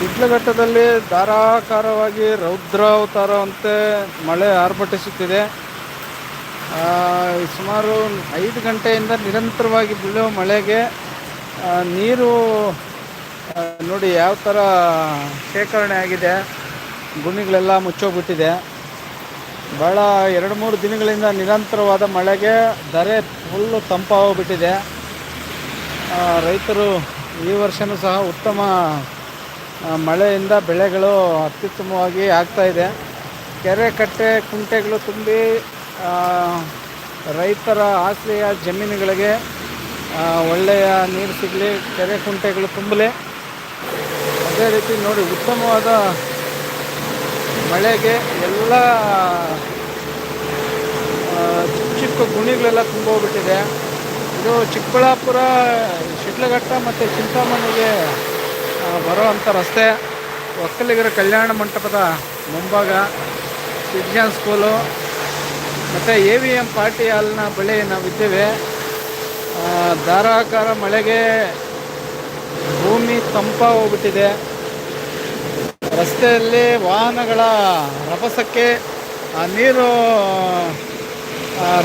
ಶಿಡ್ಲಘಟ್ಟದಲ್ಲಿ ಧಾರಾಕಾರವಾಗಿ ರೌದ್ರಾವತಾರವಂತೆ ಮಳೆ ಆರ್ಭಟಿಸುತ್ತಿದೆ. ಸುಮಾರು ಐದು ಗಂಟೆಯಿಂದ ನಿರಂತರವಾಗಿ ಬೀಳುವ ಮಳೆಗೆ ನೀರು ನೋಡಿ ಯಾವ ಥರ ಶೇಖರಣೆ ಆಗಿದೆ, ಭೂಮಿಗಳೆಲ್ಲ ಮುಚ್ಚೋಗ್ಬಿಟ್ಟಿದೆ. ಭಾಳ ಎರಡು ಮೂರು ದಿನಗಳಿಂದ ನಿರಂತರವಾದ ಮಳೆಗೆ ದರೆ ಫುಲ್ಲು ತಂಪಾಗೋಗ್ಬಿಟ್ಟಿದೆ ರೈತರು ಈ ವರ್ಷವೂ ಸಹ ಉತ್ತಮ ಮಳೆಯಿಂದ ಬೆಳೆಗಳು ಅತ್ಯುತ್ತಮವಾಗಿ ಆಗ್ತಾ ಇದೆ. ಕೆರೆ ಕಟ್ಟೆ, ಕುಂಟೆಗಳು ತುಂಬಿ ರೈತರ ಆಸೆಯ ಜಮೀನುಗಳಿಗೆ ಒಳ್ಳೆಯ ನೀರು ಸಿಗಲಿ, ಕೆರೆ ಕುಂಟೆಗಳು ತುಂಬಲಿ. ಅದೇ ರೀತಿ ನೋಡಿ, ಉತ್ತಮವಾದ ಮಳೆಗೆ ಎಲ್ಲ ಚಿಕ್ಕ ಚಿಕ್ಕ ಗುಣಿಗಳೆಲ್ಲ ತುಂಬೋಗ್ಬಿಟ್ಟಿದೆ. ಇದು ಚಿಕ್ಕಬಳ್ಳಾಪುರ ಶಿಡ್ಲಘಟ್ಟ ಮತ್ತು ಚಿಂತಾಮಣಿಗೆ ಆ, ಬರುವಂಥ ರಸ್ತೆ. ಒಕ್ಕಲಿಗರ ಕಲ್ಯಾಣ ಮಂಟಪದ ಮುಂಭಾಗ ಸಿಟಿಜನ್ ಸ್ಕೂಲು ಮತ್ತು ಎ ವಿ ಎಂ ಪಾರ್ಟಿ ಹಾಲ್ನ ಬಳಿ ನಾವಿದ್ದೇವೆ ಧಾರಾಕಾರ ಮಳೆಗೆ ಭೂಮಿ ತಂಪಾಗೋಗ್ಬಿಟ್ಟಿದೆ ರಸ್ತೆಯಲ್ಲಿ ವಾಹನಗಳ ರಭಸಕ್ಕೆ ಆ ನೀರು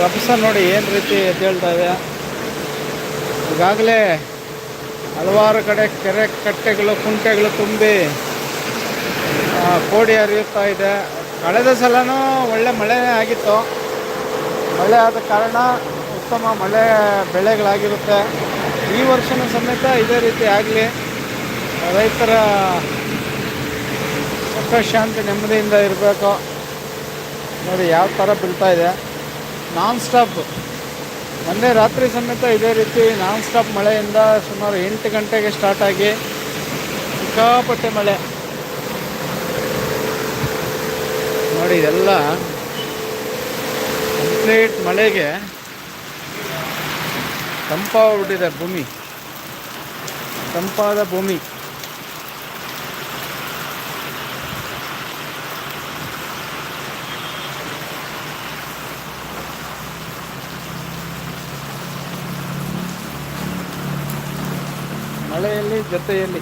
ರಭಸ ನೋಡಿ ಏನು ರೀತಿ ಎದ್ದೇಳ್ತಾ ಇದೆ. ಈಗಾಗಲೇ ಹಲವಾರು ಕಡೆ ಕೆರೆ ಕಟ್ಟೆಗಳು, ಕುಂಟೆಗಳು ತುಂಬಿ ಕೋಡಿ ಹರಿಯುತ್ತಾ ಇದೆ. ಕಳೆದ ಸಲನೂ ಒಳ್ಳೆ ಮಳೆ ಆಗಿತ್ತು. ಮಳೆ ಆದ ಕಾರಣ ಉತ್ತಮ ಮಳೆ ಬೆಳೆಗಳಾಗಿರುತ್ತೆ. ಈ ವರ್ಷನೂ ಸಮೇತ ಇದೇ ರೀತಿ ಆಗಲಿ. ರೈತರ ಸುಖ, ಶಾಂತಿ, ನೆಮ್ಮದಿಯಿಂದ ಇರಬೇಕು. ನೋಡಿ, ಯಾವ ಥರ ಬೀಳ್ತಾ ಇದೆ. ನಾನ್ ಸ್ಟಾಪ್ ಒಂದೇ ರಾತ್ರಿ ಸಮೇತ ಇದೇ ರೀತಿ ನಾನ್ ಸ್ಟಾಪ್ ಮಳೆಯಿಂದ ಸುಮಾರು ಎಂಟು ಗಂಟೆಗೆ ಸ್ಟಾರ್ಟ್ ಆಗಿ ಸಿಕ್ಕಾಪಟ್ಟೆ ಮಳೆ. ನೋಡಿ, ಇದೆಲ್ಲ ಕಂಪ್ಲೀಟ್ ಮಳೆಗೆ ತಂಪಾಗ್ಬಿಟ್ಟಿದೆ ಭೂಮಿ. ತಂಪಾದ ಭೂಮಿ. ಮಳೆಯಲ್ಲಿ ಜೊತೆಯಲ್ಲಿ.